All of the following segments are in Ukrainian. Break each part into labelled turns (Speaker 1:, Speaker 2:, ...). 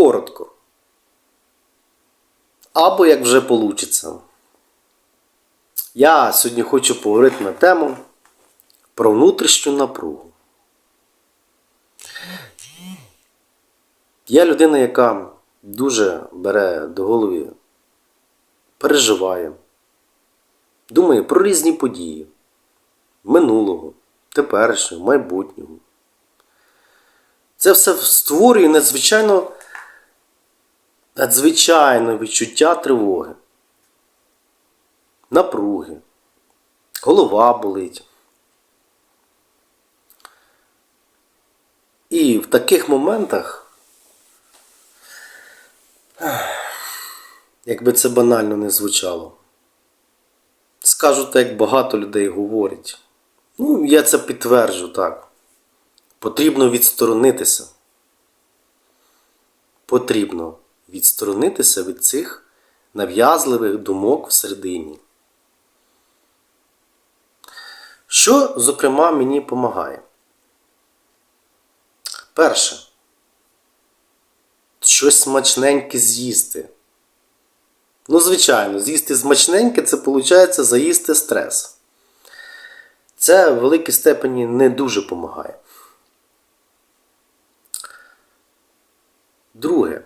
Speaker 1: коротко. Або як вже получиться. Я сьогодні хочу поговорити на тему про внутрішню напругу. Я людина, яка дуже бере до голови, переживає, думає про різні події минулого, теперішнього, майбутнього. Це все створює надзвичайно, надзвичайне відчуття тривоги, напруги, голова болить. І в таких моментах, якби це банально не звучало, скажу так, як багато людей говорять. Ну, я це підтверджу так. Потрібно відсторонитися. Потрібно відсторонитися від цих нав'язливих думок всередині. Що, зокрема, мені допомагає? Перше. Щось смачненьке з'їсти. Ну, звичайно, з'їсти смачненьке це виходить заїсти стрес. Це в великій степені не дуже допомагає. Друге.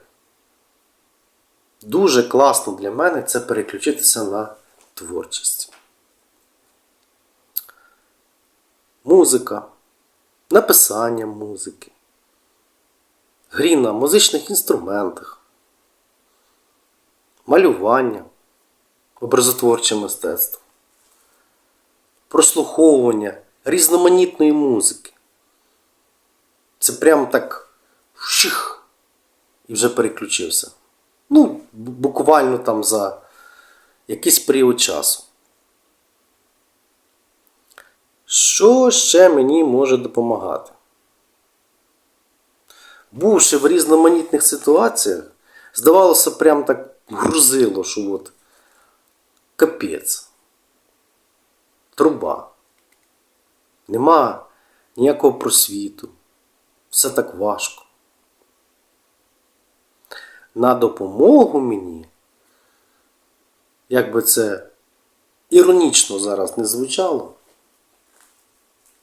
Speaker 1: Дуже класно для мене це переключитися на творчість. Музика, написання музики, грі на музичних інструментах, малювання, образотворче мистецтво, прослуховування різноманітної музики. Це прям так вщих і вже переключився. Бу- буквально там за якийсь період часу. Що ще мені може допомагати? Бувши в різноманітних ситуаціях, здавалося, прям так грузило, що от капець. Труба. Нема ніякого просвіту. Все так важко. На допомогу мені, як би це іронічно зараз не звучало,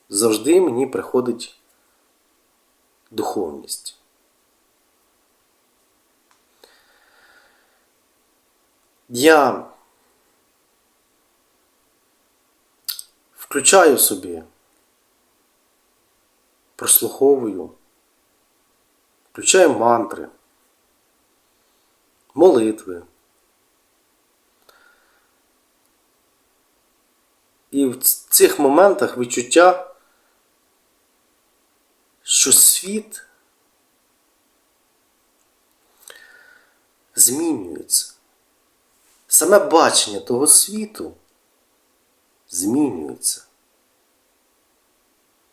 Speaker 1: завжди мені приходить духовність. Я включаю собі, прослуховую, включаю мантри, молитви. І в цих моментах відчуття, що світ змінюється. Саме бачення того світу змінюється.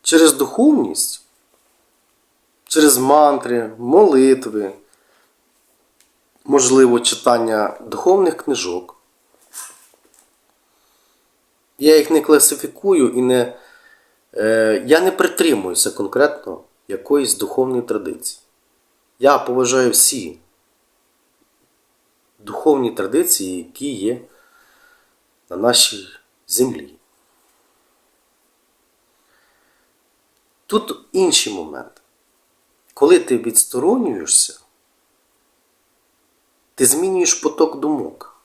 Speaker 1: Через духовність, через мантри, молитви, можливо, читання духовних книжок. Я їх не класифікую і не. Е, я не притримуюся конкретно якоїсь духовної традиції. Я поважаю всі духовні традиції, які є на нашій землі. Тут інший момент. Коли ти відсторонюєшся, ти змінюєш поток думок.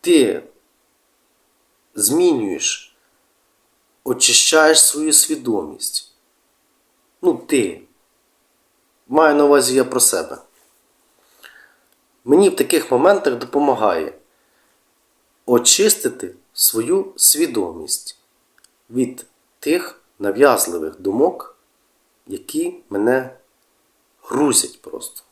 Speaker 1: Ти змінюєш, очищаєш свою свідомість. Ну, ти. Маю на увазі я про себе. Мені в таких моментах допомагає очистити свою свідомість від тих нав'язливих думок, які мене грузять просто.